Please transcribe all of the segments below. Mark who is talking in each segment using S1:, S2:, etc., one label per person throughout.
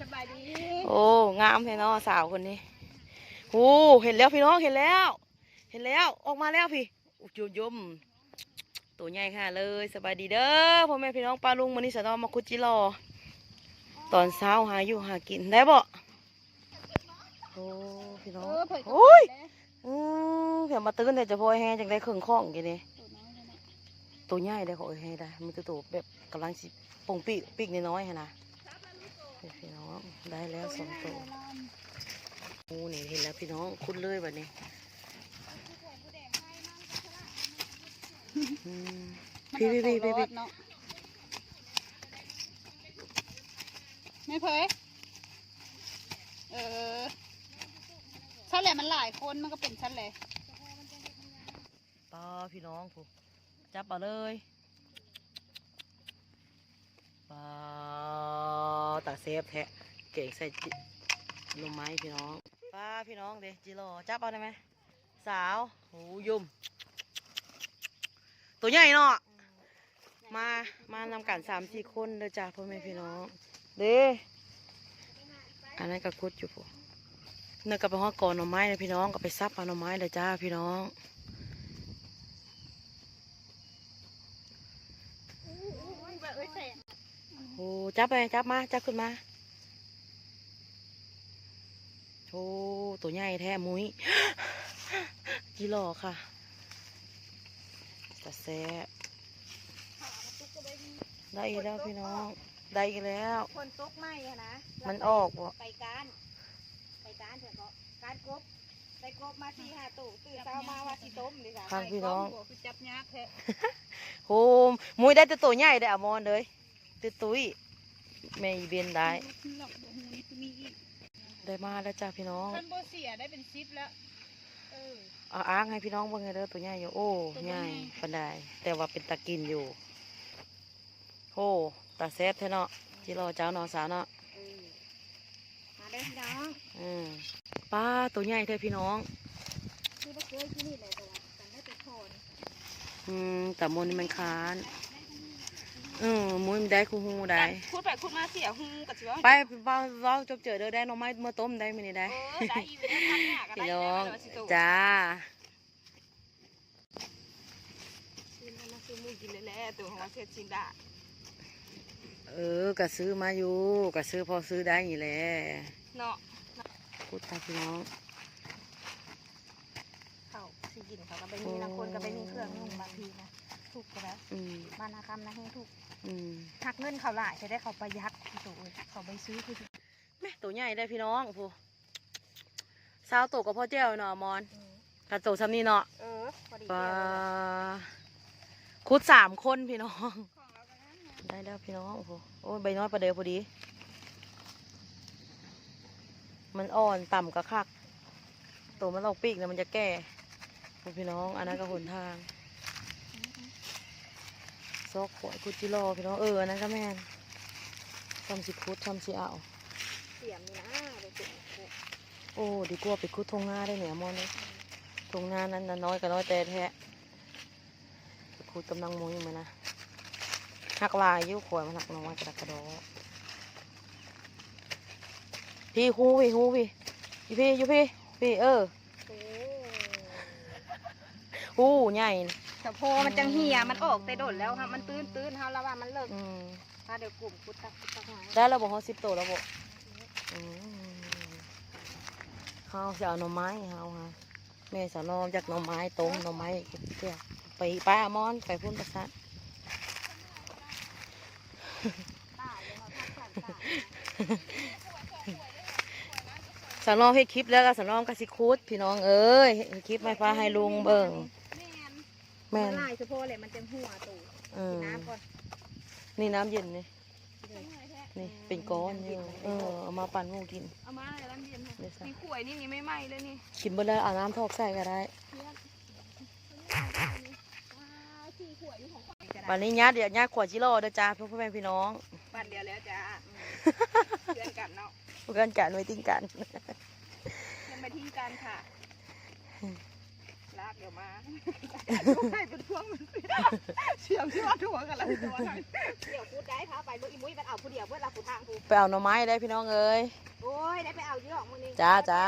S1: สบายดี
S2: โอ้งามเลยเนาะสาวคนนี้โอ้เห็นแล้วพี่น้องเห็นแล้ว เห็นแล้วออกมาแล้วพี่อุยยมตัวใหญ่ค่ะเลยสบายดีเด้อพ่อแม่พี่น้องป้าลุงมันนี้สะเนอมาคุดจิรอตอนเช้าหาอยู่หากินได้บ่โอ้พี่น้อง
S1: เออเผย
S2: โอ้ยอืมเดี๋ยวมาตื่นแต่จะพอยแห้จังได้เครื่องข้องกันนี่ตัวใหญ่ได้ขอให้ได้มันจะตัวแบบกำลังสิปงปีกปีกน้อยๆหั่นนะพี่น้อง ได้แล้วสองตัวโอ้นี่เห็นแล้วพี่น้องคุ้นเลยแบบนี้อืมพี่พี่พี่พี่พี่
S1: เนาะไม่เผยเออชั้นแหละมันหลายคนมันก็เป็นชั้นแหละ
S2: ปลาพี่น้องผูจับมาเลยปลาตาเซฟแทะ เก่งใส่ลงไม้พี่น้องปลาพี่น้องเดจิโร่จับเอาได้ไหมสาวโหยุ่มตัวใหญ่เนาะมามานำกันสามสี่คนเด้อจ้าพ่อแม่พี่น้องเด้อันนั้นก็คุดอยู่พวกเนื้อกับไปห้องก่อนหน่อไม้เลยพี่น้องก็ไปซับเอาหน่อไม้เลยจ้าพี่น้อง
S1: แบบเอ้ยแสง
S2: โอ้จับไปจับมาจับขึ้นมา โอ้ตัวใหญ่แท้มุ้ยจีหล่อค่ะตะแซะได้อีกแล้วพี่น้อง ได้อีกแล้ว
S1: คนตกไหมอะนะ
S2: มันออกบ่
S1: ไปการไปการเถอะก็การกบไปกบมาสี่ห้าตู้ตื่นเช้ามาว่าสิต้มดิค่ะ
S2: ข้างพี่น้อง
S1: คือจับยากแท้
S2: โอ้มุ้ยได้แต่ตัวใหญ่ได้อะมอนเลยตัวตุ้ยแม่อีเบนได้
S1: หลอกบ่ฮู้นี่คือมีอีก
S2: ได้มาแล้วจ้าพี่น้อง
S1: ท่านโบเสียได้เป็นซิปแล้วเออ
S2: เอาอ้างให้พี่น้องเบิ่งให้เด้อตัวใหญ่อยู่โอ้
S1: ตัว
S2: ใหญ่
S1: ใหญ่
S2: ปานใดแต่ว่าเป็นตะกินอยู่โอ้ตาแซ่บแท้เนาะที่รอเจ้าเนาะสาวเนาะ
S1: เออมาได้อพี่น้อง
S2: อืมป้าตัวใหญ่แท้พี่น้อง
S1: คือบ่เคยที่นี่เลยตัวกันได้ไปถอน
S2: อืมแต่มนนี่มันคาน อืมมุ้ยมันได้คูฮูได้
S1: พูดไปพูดมาเสียหูกับสิว่า
S2: ไปเว้าเว้าจบเจอเด้อได้หน่อไม้เมื่อต้มได้มื้อนี้ได้
S1: เออได้อยู่ได้ทำหนักอะไร
S2: พี่
S1: ได้
S2: น้อง
S1: เลยว่าสิโต
S2: จ้า
S1: ซื้อมามาซื้อหมูกินเลยแหละตัวของว่าเสร็จชินดา
S2: เออก็ซื้อมาอยู่ก็ซื้อพอซื้อได้นี่แหละ
S1: เนาะ
S2: พูดตามพี่น้อง
S1: เขาสิกินเขาก็ไปมีนะคนก็ไปมีเครื่องนุ่งบางทีนะ ถูกก็แล้ว
S2: อืม
S1: บ้านนาคำนะให้ถูก
S2: อืม
S1: หักเงินเขาหลายจะได้เขาประหยัดพี่โตเอ้ยเขาไปซื้อคือสิ
S2: แม่ตัวใหญ่ได้พี่น้องผู้สาวโตกับพ่อเจ้าเนาะมอนกระโตซ้ำนี่เนาะ
S1: เออพอดี
S2: ปลา
S1: เดียวเลย
S2: คุดสามคนพี่น้อง
S1: ของเราก็นั่นนะ
S2: ได้แล้วพี่น้องโอ้โหโอ้ยใบน้อยประเดี๋ยวพอดี มันอ่อนต่ำกระคักตัวมันออกปีกเนี่ยมันจะแก่พวกพี่น้องอันนั้นก็หนทาง ซอกขวายคุดจิโร่พี่น้องเอออันนั้นก็แม่นทำสิคุดทำสิเอา
S1: เสียมนี่นะไปเสียมเนี่ย
S2: โอ้ดีกว่าไปคุดทงงาได้เนี่ยมอนเลยทงงานั้นน่ะน้อยก็น้อยแต่แท้ไปคุดกำลังมุ้ยมานะหักลายอยิ้วขวายมันหักน้อยกระดักกระดอพี่ฮูพี่ฮูพี่อยู่พี่อยู่พี่พี่เออ
S1: โอ้
S2: ฮูใหญ่นี่
S1: แต่พอมันจังเหี่ยมันออกแต่โดดแล้วค่ะมันตื้นตื้นๆค่ะแล้วว่ามันเลิก
S2: อืม
S1: ถ้าเดี๋ยวกลุ่มพุทธพุทธหาย
S2: ได้แล้วบอกเขาสิบตัวแล้วบอกอืมเขาจะเอาหน่อไม้เขาฮะแม่สาวนอมจากหน่อไม้ต้มหน่อไม้เที่ยวไปป้ามอนไปพุ่นประสาน
S1: ตายเลยค่ะทักษะตาย
S2: สาวนอมให้คลิปแล้วก็สาวนอมก็สิคูดพี่น้องเอ้ยเฮ็ดคลิปไม่ฟ้าให้ลุงเบิ่ง
S1: แม่น
S2: แม่น
S1: ลายเฉพาะเลยมันจะหัวตู
S2: อืม
S1: น้ำก่อน
S2: นี่น้ำเย็นนี่นี่เป็นก้อนอยู่เออเอามาปั่นหมูกิน
S1: เอามาเลยร้านเย็น
S2: เดี๋ยวซะ
S1: นี่ขวยนี่นี่ไม่ไหม้เลยนี่
S2: กินเบ่แล้วเอาน้ำทอกใส่ก็ได้
S1: สี่ขวยอยู่ของ
S2: วันนี้ญาติเดี๋ยวญาติขวดจิโร่เด้อจ้าพ่อแม่พี่น้อง
S1: บ้านเดียวแล้วจ้าเพื่อนกันเนาะ
S2: เพื่อนกันไว้ติ้งกัน
S1: เพื่อนมาทิ้งกันค่ะ ลา
S3: กเดี๋ยวมาให้เป็นพวงมันเสียมเชื่อถั่วกันแล้วตัวไหน
S4: เดี๋ยวพูดได้พาไปเมื่ออีมุ้ยมันเอาผู้เดียวเพื่อนเราผู้ทางผู้
S2: ไปเอาหน่อไม้ได้พี่น้องเอ้ย
S4: โอ้ยได้ไปเอาเยอะมื้อนี้
S2: จ้าจ้า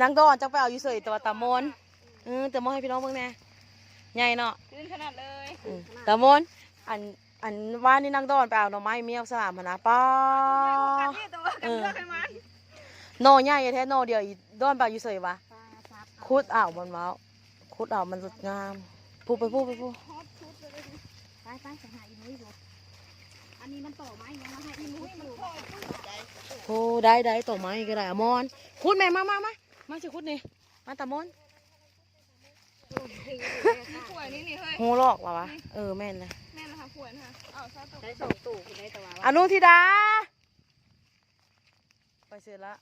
S2: นางดอนจังไปเอาอยู่เสยตัวตามนเออแต่มนให้พี่น้องเบิ่งแหน่ใหญ่เนาะ
S1: ขึ้นขนาดเลย
S2: อืมตามนอันอันว่านี่นางดอนไปเอาหน่อไม้เมียวสามหั้นนะป้า
S3: นี่ตัวกันเลือกให้มัน
S2: หน่อใหญ่แท้หน่อเดียวอีดอนไปเอาอยู่เสยวะ
S4: ปลาซับ
S2: คุดเอามันเมา คุดเอามันสดงามพูดไปพูดไปพูด
S4: ฮอตชุดเลยไปไปไปหาอีมุ้ยดูอันนี้มันต่อไม้ยังมาให้อีมุ้ยมันพ่อ
S2: โอ้ได้ได้ต่อไม้ก็ได้อะมอนคุดแม่มามามามาสิคุดนี่มาตามน
S1: ขวดนี่นี่เฮ้ย
S2: หูลอกว่าวะเออแม่นเลย
S1: แม่นะคะขวดค่ะเอาซาตุ
S4: ได้สองตู้คุณได้แต่ว่า
S2: อนุทิดาไปเสร็จละ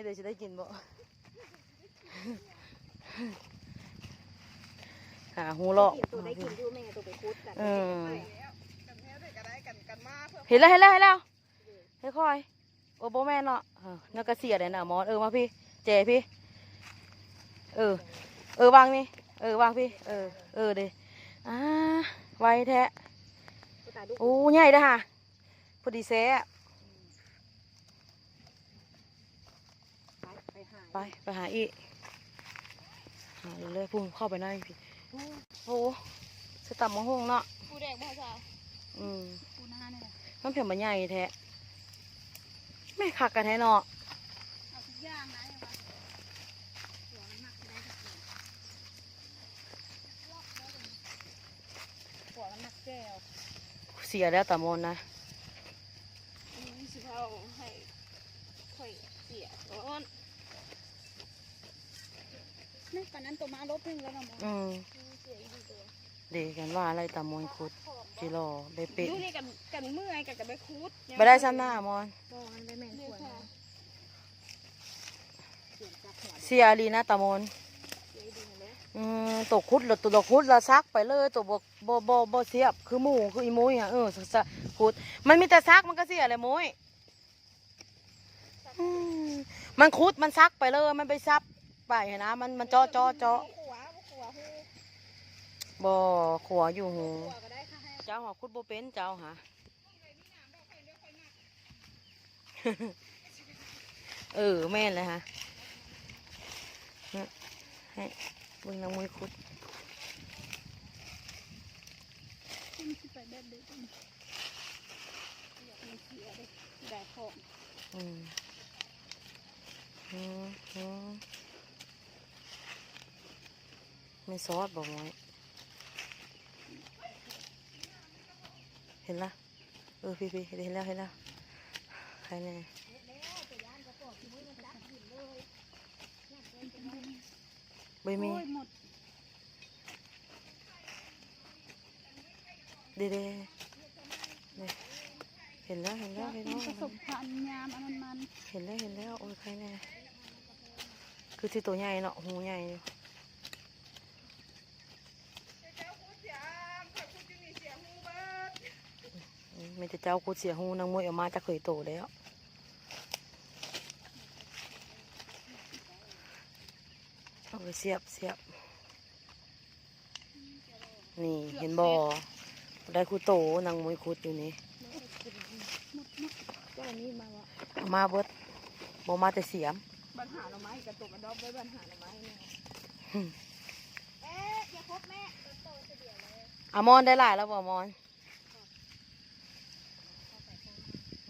S2: ให้เดี๋ยวจะได้กินบ่หาหูลอก
S4: ตัวได้กินดูแม่ตัวไปคุดกัน
S2: เออ
S3: กันแท้ได้กันได้กันกันมาเพื่อ
S2: เห็นแล้วเห็นแล้วเห็นแล้วเฮ้ยคอยโอ้โบแม่นเนาะเออนักกระเสียเลยนะหมอนเออมาพี่เจพี่ เออ เออวางนี่เออวางพี่ เออ เออเด้อ่าไวแท้
S4: ตาดู
S2: โอ้ใหญ่เด้อค่ะพอดีแซ่
S4: ไป ไปหา
S2: ไป ไปหาอีกหาเลยๆพุ่งเข้าไปในพี่โอ้สตับมะฮุ่งเนาะ
S1: ปูแดงบ่สาว
S2: อืม
S1: ปูนาเนี่ย
S2: มันเพียงมันใหญ่แท้แม่คักกันแท้เนาะ
S1: เอาทุกอย่างนะอย่างว่าหัวมันหนักได้ทุกอย่างหัวมันหนักแก้ว
S2: เสียแล้วตามนนะ
S1: อันนี้สิเขาให้ค่อยเสียร้อน นี่ปานนั้นตัวมาลบถึงแล้วนะหมอ
S2: อืม
S1: เสียอีกตัว
S2: เด็กกันว่าอะไรตามนคุดจิรอไปเป๊ะ
S1: ดูนี่กันกันเมื่อยกันกันไปคูด
S2: ไปได้ซ้ำหน้ามอน
S4: บอมันได้แม่น
S1: เดี๋
S4: ข
S1: ยว
S4: วด
S1: ค่ะ
S4: เสียบจับหัว
S2: เสียลีนะตามน
S1: เดี๋ยวดูเลย
S2: อืมตกคุดแล้วตัวดอกคุดและซักไปเลยตัวบบ่บ่บ่เสียบคือหมูคืออีมุ้ยอะเออสะคุดมันมีแต่ซักมันก็เสียเลยมุ้ยอืมมันคุดมันซักไปเลยมันไปซับ ไปนะ มันมันเจาะเจาะเจาะ
S1: ขวาขวาหู
S2: บ่ขัวอยู่หู
S1: ขวาก็ได้ค่ะให้
S2: เจ้าหอคุดบ่เป็นเจ้าหาเออแม่นเลยฮะเนี่ยให้เบิ่งนางมวยคุด
S1: ขึ้นไปแบบเด็กมันเสียเลยได้ของ
S2: อืมอืมอืม ไม่ซอสบอกไว้เห็นละเออพี่พี่เห็นแล้วเห็นแล้วใครแน่ใบมี
S1: โอ้ยหมด
S2: เด้เด้เนี่ยเห็นแล้วเห็นแล้วเห็น
S1: มี
S2: แล้ว
S1: ประสบการณ์ยามอันนั้นมัน
S2: เห็นแล้วเห็นแล้วโอ้ยใครแน่คือที่ตัวใหญ่เนาะหูใหญ่อยู่
S3: เจ้าคุณเสียงถ้าคุณจะมีเสียงหูเบิด
S2: อื มไมแต่จะเจ้ากูเสียหูนางมวยออกมาจะเคยโตแล้วเอาไปเสียบเสียบนี่เห็นบ่ได้คูโตนางมวยคุดอยู่นี่
S4: ก็อันนี้มาวะ
S2: เอามาเบิดบ่มาแต่เสียม
S3: ปัญหาหน่อไม้กับตัวมันดอกไว้ปัญหาหน่อไม้เนี่ย
S4: เอ๊ะอย่าพบแม่
S2: อามอนได้หลายแล้วบ่อามอน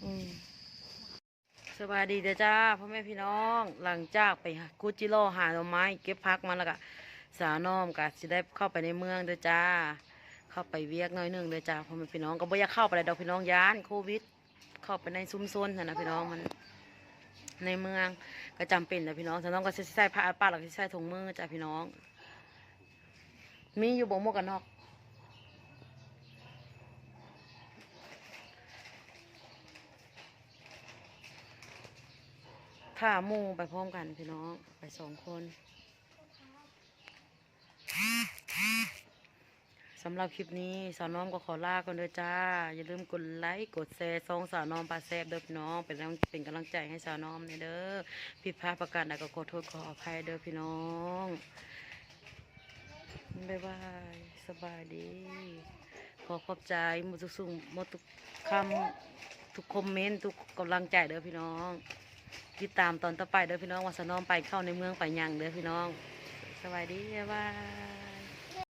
S2: อืม สบายดีเด้อจ้าพ่อแม่พี่น้องหลังจากไปกุจิโร่หาหน่อไม้ เก็บพักมาแล้วก็สาวน้อมก็สิได้เข้าไปในเมืองเด้อจ้า เข้าไปเวียกน้อยหนึงเด้อจ้าพ่อแม่พี่น้องก็บ่อยากเข้าไปเลยดอกพี่น้องย้านโควิด เข้าไปในซุ้มซนนะพี่น้องมันในเมืองก็จำเป็นนะพี่น้องสาวน้องก็สิใส่ผ้าป้าหลักใส่ถุงมือจ้าพี่น้อง มีอยู่บ่หมวกกันน็อก ถ้าหมูไปพร้อมกันพี่น้อง ไปสองคนสำหรับคลิปนี้สาวน้อมก็ขอลาก่อนเด้อจ้า อย่าลืมกดไลค์กดแชร์ซองสาวน้อมปลาแซบเด้อพี่น้องเป็นกำลังเป็นกำลังใจให้สาวน้อมเนี่ยเด้อผิดพลาดประการใดก็ขอโทษขออภัยเด้อพี่น้องบ๊ายบายสบายดี ขอขอบใจหมดทุกสุ่มหมดทุกคำทุกคอมเมนต์ทุกกำลังใจเด้อพี่น้อง ติดตามตอนต่อไปเด้อพี่น้องว่าสนอมไปเข้าในเมืองไปยังเด้อพี่น้องสบายดีบ๊ายบาย